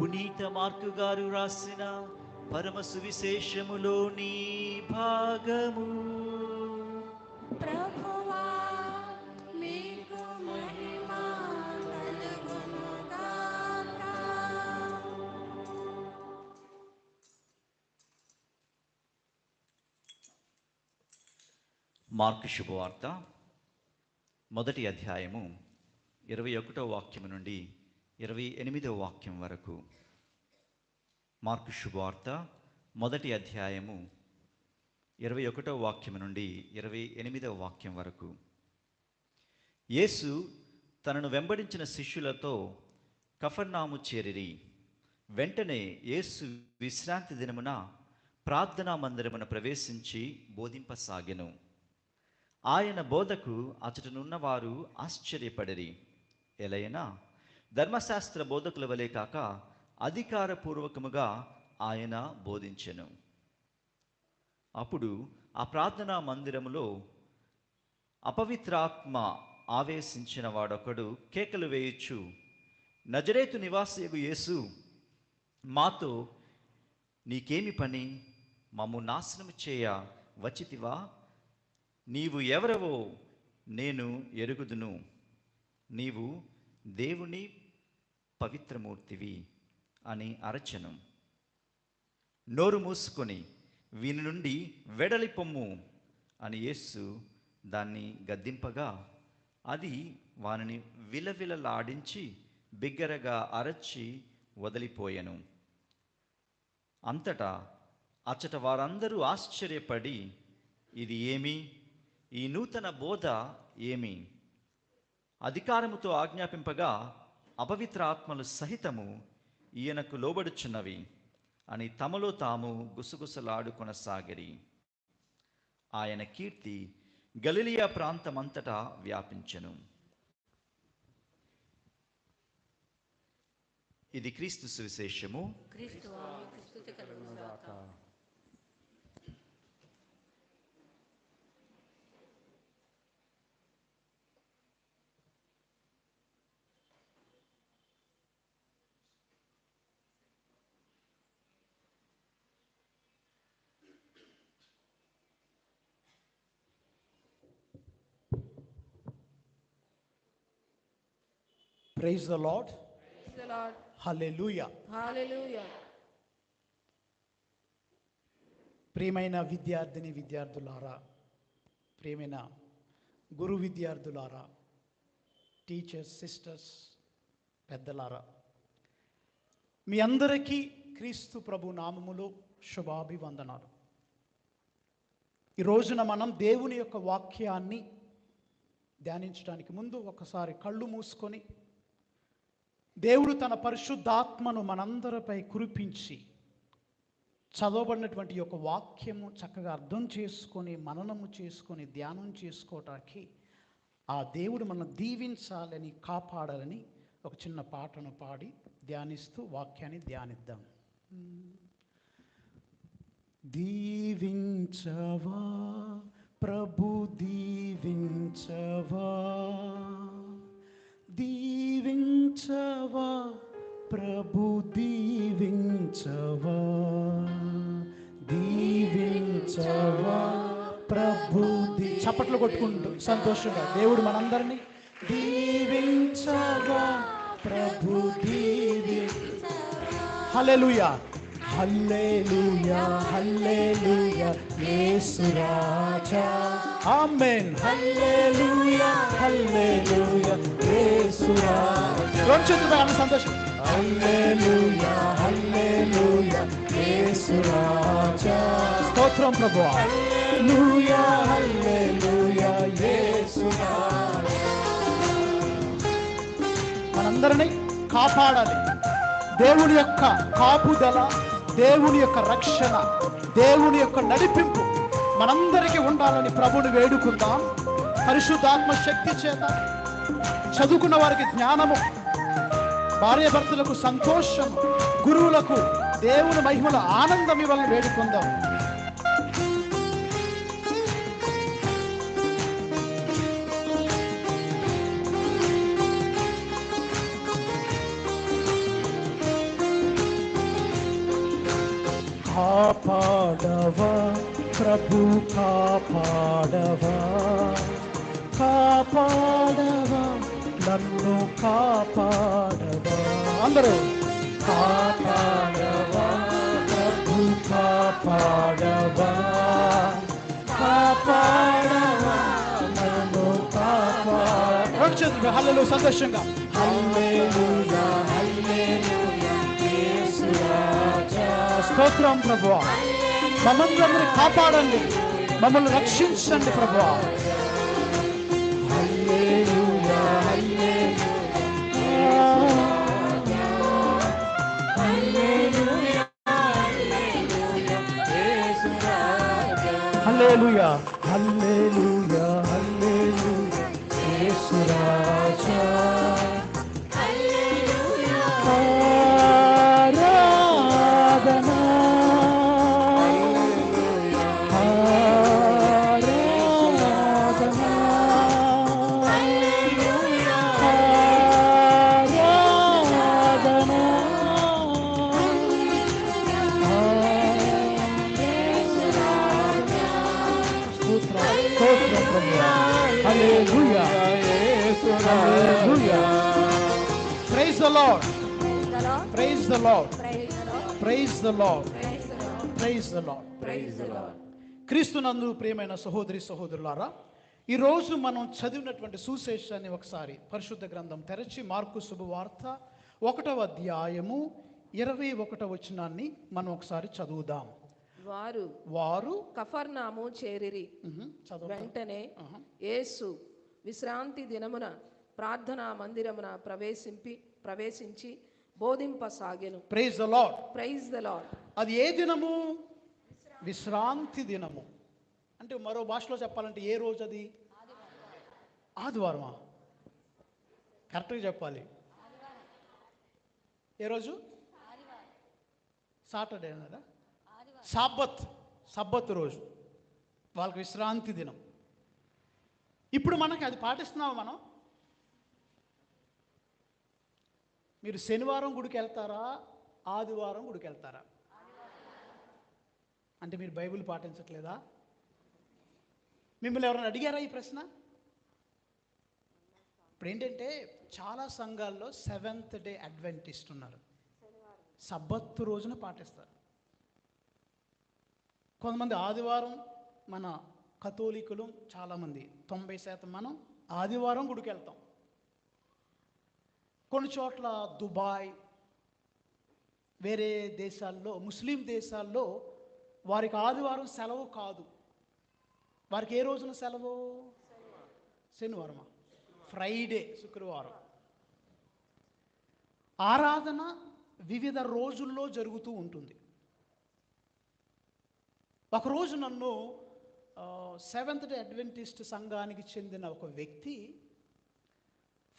పునీత మార్కు గారు రాసిన పరమ సువిశేషములోని భాగము ప్రభువా మీకు మహిమ కలుగునుగాక. మార్కు శుభవార్త మొదటి అధ్యాయము ఇరవై ఒకటో వాక్యము నుండి ఇరవై ఎనిమిదవ వాక్యం వరకు. మార్కు శుభవార్త మొదటి అధ్యాయము ఇరవై ఒకటో వాక్యం నుండి ఇరవై ఎనిమిదవ వాక్యం వరకు. యేసు తనను వెంబడించిన శిష్యులతో కఫర్నాము చేరిరి. వెంటనే యేసు విశ్రాంతి దినమున ప్రార్థనా మందిరమున ప్రవేశించి బోధింపసాగెను. ఆయన బోధకు అతడునున్నవారు ఆశ్చర్యపడిరి. ఎలైనా ధర్మశాస్త్ర బోధకుల వలె కాక అధికారపూర్వకముగా ఆయన బోధించెను. అప్పుడు ఆ ప్రార్థనా మందిరములో అపవిత్రాత్మ ఆవేశించిన వాడొకడు కేకలు వేయచ్చు నజరేతు నివాసియగు యేసు మాతో నీకేమి పని? మమ్ము నాశనం చేయ వచ్చితివా? నీవు ఎవరవో నేను ఎరుగుదును. నీవు దేవుని పవిత్రమూర్తివి అని అరచనం. నోరు మూసుకొని వీని నుండి వెడలి పొమ్ము అని యేసు దాన్ని గద్దింపగా అది వానిని విలవిలలాడించి బిగ్గరగా అరచి వదిలిపోయెను. అంతటా అచ్చట వారందరూ ఆశ్చర్యపడి ఇది ఏమి? ఈ నూతన బోధ ఏమి? అధికారముతో ఆజ్ఞాపింపగా అపవిత్ర ఆత్మలు సహితము ఈయనకు లోబడుచున్నవి అని తమలో తాము గుసగుసలాడు కొనసాగిరి ఆయన కీర్తి గలిలియా ప్రాంతమంతటా వ్యాపించెను. ఇది క్రీస్తు సువిశేషము. The Lord. Hallelujah. Hallelujah. ప్రియమైన విద్యార్థిని విద్యార్థులారా ప్రియమైన గురు విద్యార్థులారా టీచర్స్ సిస్టర్స్ పెద్దలారా మీ అందరికీ క్రీస్తు ప్రభు నామములో శుభాభివందనాలు ఈ రోజున మనం దేవుని యొక్క వాక్యాన్ని ధ్యానించడానికి ముందు ఒకసారి కళ్ళు మూసుకొని దేవుడు తన పరిశుద్ధాత్మను మనందరిపై కురిపించి చదవబడినటువంటి యొక్క వాక్యము చక్కగా అర్థం చేసుకొని మననము చేసుకొని ధ్యానం చేసుకోవటానికి ఆ దేవుడు మనం దీవించాలని కాపాడాలని ఒక చిన్న పాటను పాడి ధ్యానిస్తూ వాక్యాన్ని ధ్యానిద్దాం. దీవించవా ప్రభు దీవించవా. దీవించవా? ప్రభు దీవించవా? దీవించవా? ప్రభు దీ చప్పట్లు కొట్టుకుంటూ సంతోషంగా దేవుడు మనందరినీ దీవించవా? ప్రభు దీవి హల్లెలూయా. హల్లెలూయా హల్లెలూయా యేసు రాజా ఆమేన్ హల్లెలూయా హల్లెలూయా యేసు రాజా రెండు చేతులు ఆమె సంతోషం హల్లెలూయా హల్లెలూయా యేసు రాజా స్తోత్రం ప్రభువా హల్లెలూయా హల్లెలూయా యేసు రాజా మనందరినీ కాపాడాలి దేవుని యొక్క కాపుదల దేవుని యొక్క రక్షణ దేవుని యొక్క నడిపింపు. మనందరికీ ఉండాలని ప్రభుని వేడుకుందాం. పరిశుద్ధాత్మ శక్తి చేత చదువుకున్న వారికి జ్ఞానము భార్యాభర్తలకు సంతోషం గురువులకు దేవుని మహిమల ఆనందం ఇవ్వాలని వేడుకుందాం. కాపాడవా? ప్రభు కాపాడవా? కాపాడవా? నన్ను కాపాడవా? అందరూ కాపాడవా? ప్రభు కాపాడవా? కాపాడవా? నన్ను కాపాడ సంతోషంగా. హల్లెలూయా. స్తోత్రం ప్రభువా. మమ్మల్ని కాపాడండి. మమ్మల్ని రక్షించండి ప్రభువా. Hallelujah. Praise the Lord praise the Lord praise the Lord praise the Lord క్రీస్తునందు ప్రియమైన సహోదరి సహోదరులారా ఈరోజు మనం చదివినటువంటి సుశేషాన్ని ఒకసారి పరిశుద్ధ గ్రంథం తెరచి మార్కు శుభవార్త ఒకటవ అధ్యాయము ఇరవై ఒకటవ వచనాన్ని మనం ఒకసారి చదువుదాం. వారు వారు కఫర్నాము చేరిరి. వెంటనే. యేసు విశ్రాంతి దినమున ప్రార్థనా మందిరమున ప్రవేశింపి ప్రవేశించి బోధింపసాగెను. Praise the Lord praise the Lord అది ఏ దినము? విశ్రాంతి దినము. అంటే మరో భాషలో చెప్పాలంటే ఏ రోజు అది ఆదివారమా? కరెక్ట్గా చెప్పాలి. ఏ రోజు? సాటర్డే అన్నారా సాబత్ సబ్బత్ రోజు. వాళ్ళకి విశ్రాంతి దినం. ఇప్పుడు మనకి అది పాటిస్తున్నామా మనం? మీరు శనివారం గుడికి వెళ్తారా ఆదివారం గుడికి వెళ్తారా అంటే మీరు బైబిల్ పాటించట్లేదా? మిమ్మల్ని ఎవరైనా అడిగారా ఈ ప్రశ్న? ఇప్పుడు ఏంటంటే చాలా సంఘాల్లో సెవెంత్ డే అడ్వెంటిస్ట్ ఉన్నారు. సబ్బత్తు రోజున పాటిస్తారు. కొంతమంది ఆదివారం మన కథోలికులు చాలామంది తొంభై శాతం మనం ఆదివారం గుడికి వెళ్తాం కొన్ని చోట్ల దుబాయ్ వేరే దేశాల్లో ముస్లిం దేశాల్లో వారికి ఆదివారం సెలవు కాదు. వారికి ఏ రోజున సెలవు? శనివారం ఫ్రైడే శుక్రవారం. ఆరాధన వివిధ రోజుల్లో జరుగుతూ ఉంటుంది. ఒకరోజు నన్ను సెవెంత్ డే అడ్వెంటిస్ట్ సంఘానికి చెందిన ఒక వ్యక్తి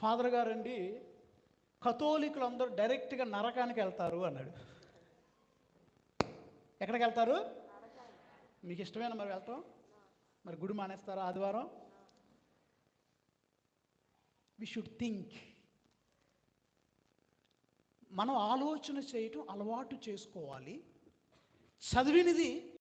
ఫాదర్ గారండి కథోలికులు అందరూ డైరెక్ట్గా నరకానికి వెళ్తారు అన్నాడు. ఎక్కడికి వెళ్తారు? మీకు ఇష్టమైన మరి వెళ్తాం. మరి గుడి మానేస్తారా ఆదివారం? వి షుడ్ థింక్ మనం ఆలోచన చేయటం అలవాటు చేసుకోవాలి. చదివినది